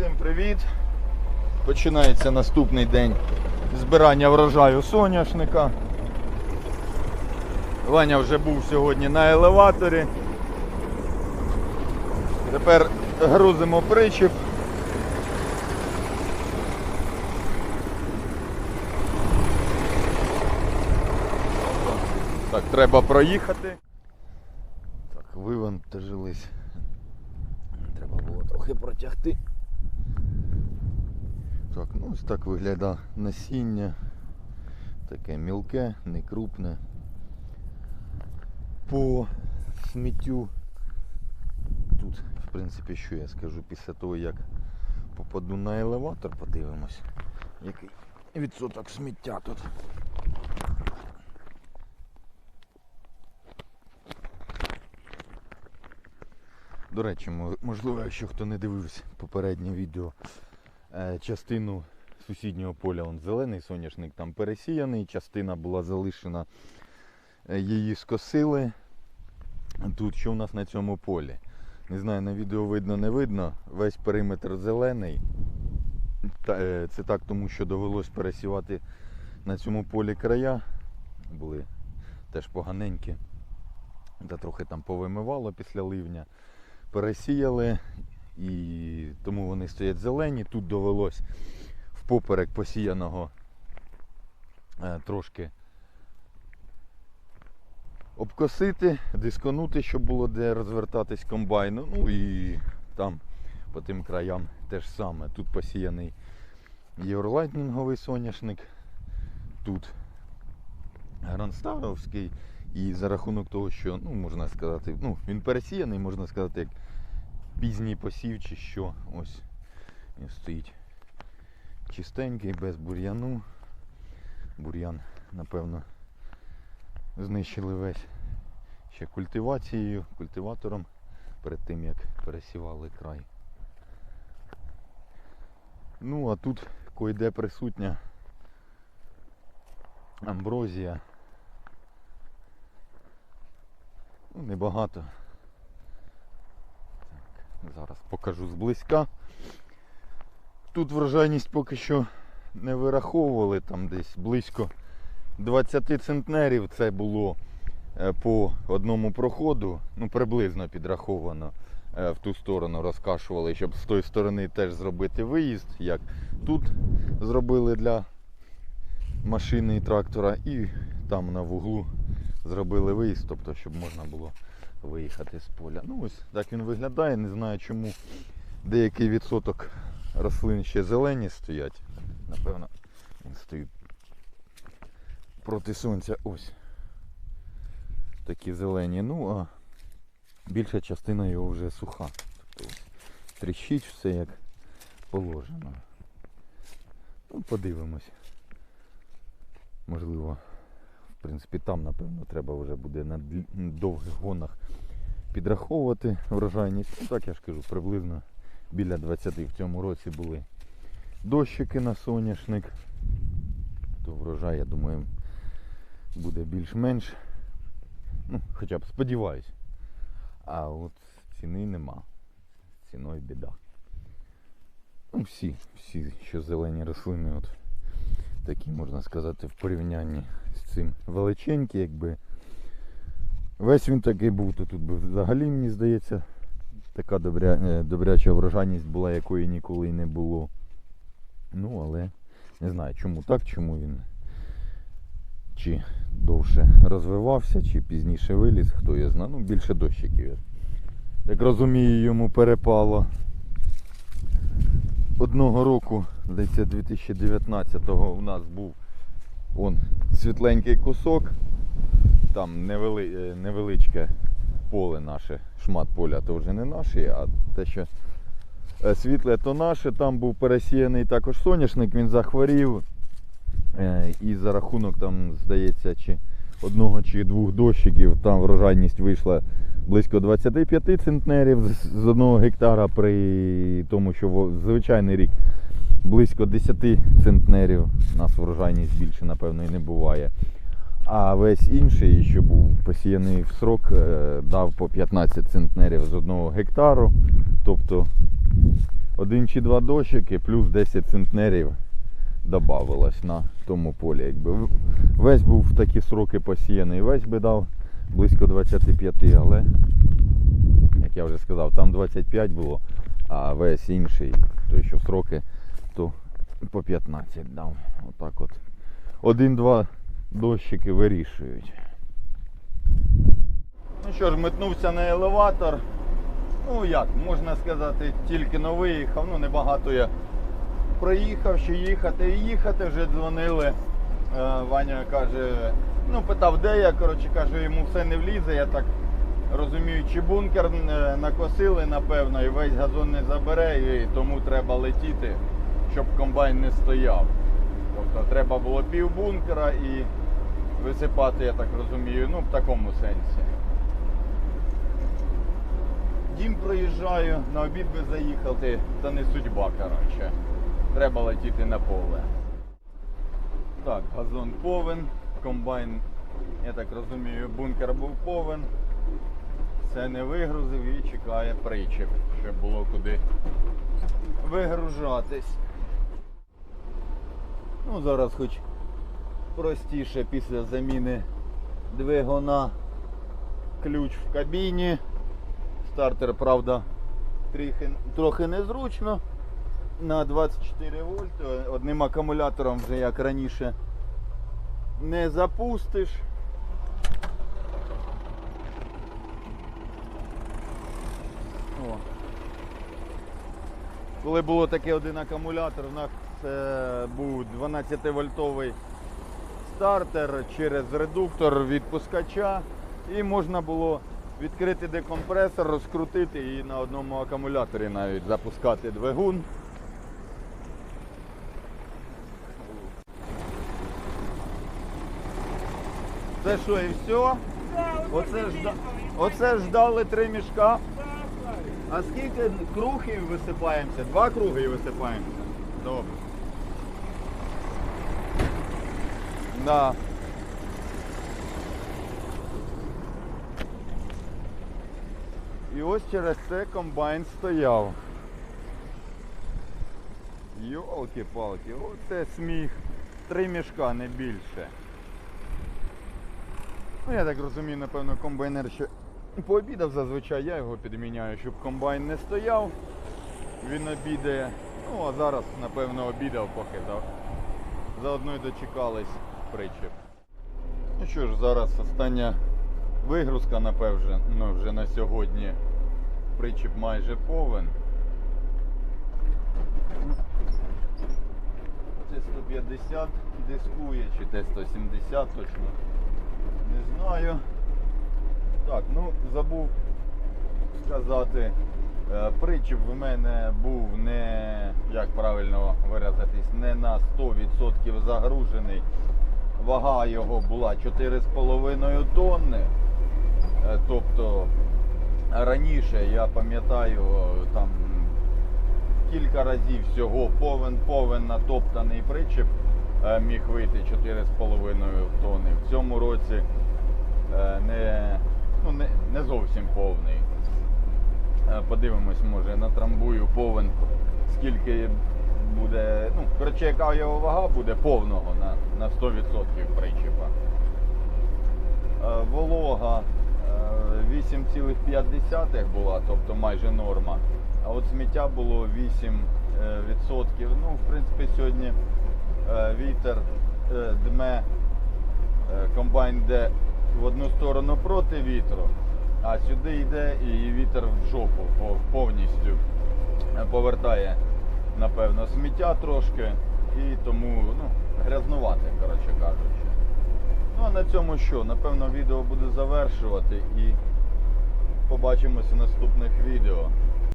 Всім привіт! Починається наступний день збирання врожаю соняшника. Ваня вже був сьогодні на елеваторі. Тепер грузимо причіп. Так, треба проїхати. Так, вивантажились. Треба було трохи протягти. Так, ну ось так виглядає насіння. Таке мілке, не крупне. По сміттю. Тут, в принципі, що я скажу після того, як попаду на елеватор, подивимось, який відсоток сміття тут. До речі, можливо, якщо хто не дивився попереднє відео, частину сусіднього поля он зелений соняшник там пересіяний, частина була залишена, е, її скосили. Тут що в нас на цьому полі? Не знаю, на відео видно, не видно. Весь периметр зелений. Е, Це так, тому що довелось пересівати на цьому полі края. Були теж поганенькі. Та трохи там повимивало після ливня пересіяли і тому вони стоять зелені. Тут довелось впоперек посіяного е, трошки обкосити, дисконути, щоб було де розвертатись комбайну. Ну і там по тим краям теж саме. Тут посіяний євролайтнінговий соняшник, тут гранстаровський. І за рахунок того, що, ну, можна сказати, ну, він пересіяний, можна сказати, як пізній посів чи що. Ось він стоїть чистенький, без бур'яну. Бур'ян, напевно, знищили весь ще культивацією, культиватором перед тим як пересівали край. Ну, а тут койде присутня амброзія. Ну, небагато. Зараз покажу зблизька. Тут врожайність поки що не вираховували, там десь близько 20 центнерів це було е, по одному проходу, ну приблизно підраховано е, в ту сторону розкашували, щоб з тої сторони теж зробити виїзд, як тут зробили для машини і трактора, і там на вуглу зробили виїзд, тобто, щоб можна було виїхати з поля. Ну ось так він виглядає. Не знаю чому деякий відсоток рослин ще зелені стоять. Напевно, він стоїть проти сонця. Ось. Такі зелені. Ну а більша частина його вже суха. Тобто ось тріщить все як положено. Ну, подивимось. Можливо, в принципі, там, напевно, треба вже буде на довгих гонах підраховувати врожайність. Ну, так я ж кажу, приблизно біля 20 в цьому році були дощики на соняшник. То врожай, я думаю, буде більш-менш. Ну, хоча б сподіваюсь. А от ціни нема. Ціною біда. Ну, всі, всі, що зелені рослини, от такі, можна сказати, в порівнянні з цим величенькі, якби весь він такий був, то тут би взагалі, мені здається, така добря, е, добряча врожайність була, якої ніколи й не було. Ну, але не знаю, чому так, чому він чи довше розвивався, чи пізніше виліз, хто я знає. Ну, більше дощиків. я Так розумію, йому перепало одного року, здається, 2019-го у нас був он, світленький кусок, там невели, е, невеличке поле наше, шмат поля то вже не наше, а те, що е, світле, то наше, там був пересіяний також соняшник, він захворів. Е, І за рахунок там, здається, чи одного чи двох дощиків, там врожайність вийшла близько 25 центнерів з- одного гектара, при тому, що звичайний рік близько 10 центнерів. У нас врожайність більше, напевно, і не буває. А весь інший, що був посіяний в срок, е, дав по 15 центнерів з одного гектару. Тобто один чи два дощики, плюс 10 центнерів додавалось на тому полі. Якби весь був в такі сроки посіяний, весь би дав близько 25, але, як я вже сказав, там 25 було, а весь інший, той що в сроки, то по 15 дав. Отак от. Один-два дощики вирішують. Ну що ж, метнувся на елеватор. Ну як, можна сказати, тільки но виїхав, ну небагато я проїхав, ще їхати і їхати, вже дзвонили. Е, Ваня каже, ну питав, де я, коротше каже, йому все не влізе, я так розумію, чи бункер е, накосили, напевно, і весь газон не забере, і тому треба летіти, щоб комбайн не стояв. Тобто треба було пів бункера і висипати, я так розумію, ну в такому сенсі. Дім проїжджаю, на обід би заїхати, та не судьба, коротше. Треба летіти на поле. Так, газон повен, комбайн, я так розумію, бункер був повен. Все не вигрузив і чекає причеп, щоб було куди вигружатись. Ну, зараз хоч простіше після заміни двигуна ключ в кабіні. Стартер, правда, трохи, трохи незручно. На 24 вольт. Одним акумулятором вже як раніше не запустиш. О. Коли було таке один акумулятор, у нас був 12 вольтовий стартер через редуктор відпускача і можна було відкрити декомпресор, розкрутити і на одному акумуляторі навіть запускати двигун. Це що і все? Оце, жда... Оце ждали три мішка. А скільки кругів висипаємося? Два круги висипаємося. Добре. Да. І ось через це комбайн стояв. Йолки-палки, оце сміх. Три мішка, не більше. Ну я так розумію, напевно, комбайнер ще пообідав зазвичай, я його підміняю, щоб комбайн не стояв. Він обідає. Ну а зараз, напевно, обідав поки заодно й дочекались причеп. Ну що ж, зараз остання вигрузка, напевно, ну, вже на сьогодні причіп майже повен. Т-150 дискує, чи Т-170 точно. Не знаю. Так, ну забув сказати. е, Причіп в мене був не, як правильно виразитись, не на 100% загружений. Вага його була 4,5 тонни. Е, Тобто раніше я пам'ятаю там кілька разів всього повен-повен натоптаний причеп е, міг вийти 4,5 тонни. В цьому році е, не, ну, не, не зовсім повний. Подивимось, може натрамбую повен, скільки буде, ну, коротше, яка його вага буде повного на, на 100% причепа. Е, Волога е, 8,5 була, тобто майже норма. А от сміття було 8%. е. Ну, в принципі, сьогодні е, вітер е, дме, е, комбайн йде в одну сторону проти вітру, а сюди йде і вітер в жопу повністю е, повертає, напевно, сміття трошки і тому ну, грязнувати, коротше кажучи. Ну а на цьому що? Напевно, відео буде завершувати і побачимося в наступних відео.